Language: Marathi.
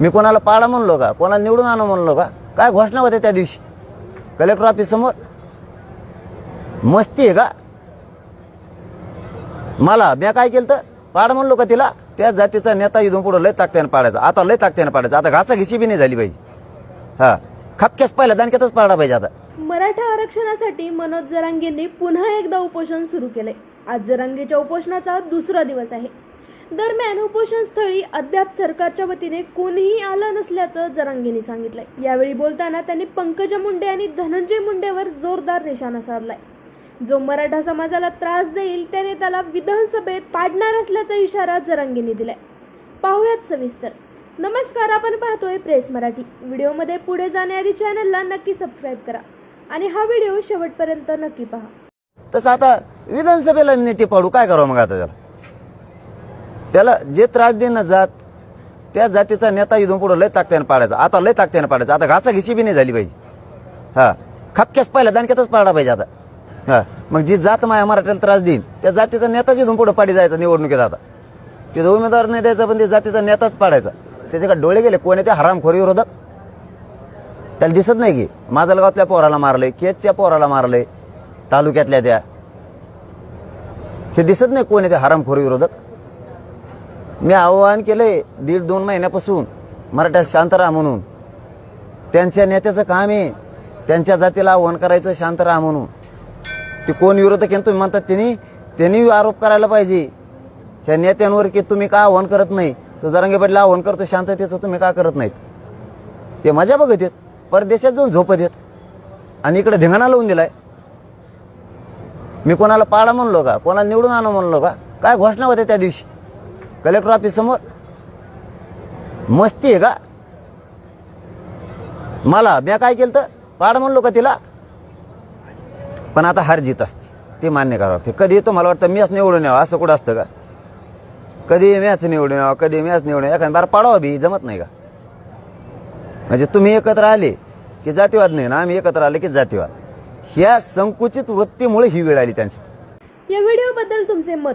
मी कोणाला पाडा म्हणलो का? कोणाला निवडून आणू म्हणलो का? काय घोषणा होत्या त्या दिवशी? कलेक्टर ऑफिस समोर? मस्ती आहे का? मला मी काय केलं तर? पाड म्हणलो का तिला? त्या जातीचा नेता इथून पुढं लय ताकत्याने पाडायचा. आता लय ताकत्याने पाडायचा. आता घासा घिशी बी नाही झाली पाहिजे हा. खपक्यास पहिला दानक्यातच पाडा पाहिजे आता. मराठा आरक्षणासाठी मनोज जरांगेंनी पुन्हा एकदा उपोषण सुरू केले आज जरांगेच्या उपोषणाचा दुसरा दिवस आहे. दरम्यान उपोषण स्थळी अद्याप सरकारच्या वतीने कोणीही आलं नसल्याचं जरांगेंनी सांगितलंय. यावेळी बोलताना त्यांनी पंकजा मुंडे आणि धनंजय मुंडेवर जोरदार निशाणा साधलाय. जो मराठा समाजाला त्रास देईल त्याने त्याला विधानसभेत पाडणार असल्याचा इशारा जरांगेंनी दिलाय. पाहुयात सविस्तर. नमस्कार आपण पाहतोय प्रेस मराठी. व्हिडिओमध्ये पुढे जाण्याआधी चॅनलला नक्की सबस्क्राईब करा आणि हा व्हिडिओ शेवटपर्यंत नक्की पहा. तसं आता विधानसभेला नेते पाडू काय करावं मग आता त्याला? त्याला जे त्रास देणं जात त्या जातीचा नेता इथून पुढं लय ताकत्याने पाडायचा. आता लय ताकत्याने पाडायचा. आता घासा घिशी बी नाही झाली पाहिजे. हा. खपक्यास पहिला दानक्यातच पाडा पाहिजे आता. हा. मग जी जात माया मराठ्याला त्रास देईन त्या जातीचा नेताच इथून पुढं पाडी जायचा निवडणुकीत आता. तिथं उमेदवार नाही द्यायचा पण ते जातीचा नेताच पाडायचा. त्याच्याकडे डोळे गेले? कोणी ते? हरामखोरी विरोधात त्याला दिसत नाही की माजलगावातल्या पोराला मारले केजच्या पोराला मारले तालुक्यातल्या त्या. हे दिसत नाही कोणी ते? हरामखोरी विरोधक. मी आवाहन केलंय दीड दोन महिन्यापासून मराठ्यात शांत राहा म्हणून. त्यांच्या नेत्याचं काम आहे. त्यांच्या जातीला आव्हान करायचं शांत राहा म्हणून. ते कोण विरोधक आहे तुम्ही म्हणतात त्यांनी त्यांनी आरोप करायला पाहिजे. ह्या नेत्यांवर की तुम्ही का आव्हान करत नाही? तर जरांगे पाटील आव्हान करतो शांततेचं तुम्ही का करत नाहीत? ते मजा बघत येत परदेशात जाऊन झोपत येत आणि इकडे धिंगाणा लावून दिलाय. मी कोणाला पाडा म्हणलो का? कोणाला निवडून आणू म्हणलो का? काय घोषणा होत्या त्या दिवशी? कलेक्टर ऑफिस समोर मस्ती आहे का? मला म्या काय केलं तर पाड म्हणलो का तिला? पण आता हार जीत असते. ते मान्य करावं लागते. कधी येतो? मला वाटतं मीच निवडून यावं. असं कुठं असतं का? कधी मॅच निवडून यावं? कधी मॅच निवडून यावं? बार पाडावा बी. जमत नाही का? म्हणजे तुम्ही एकत्र आले की जातीवाद नाही ना? आम्ही एकत्र आले की जातीवाद. ह्या संकुचित वृत्तीमुळे ही वेळ आली त्यांची. या व्हिडिओबद्दल तुमचे मत?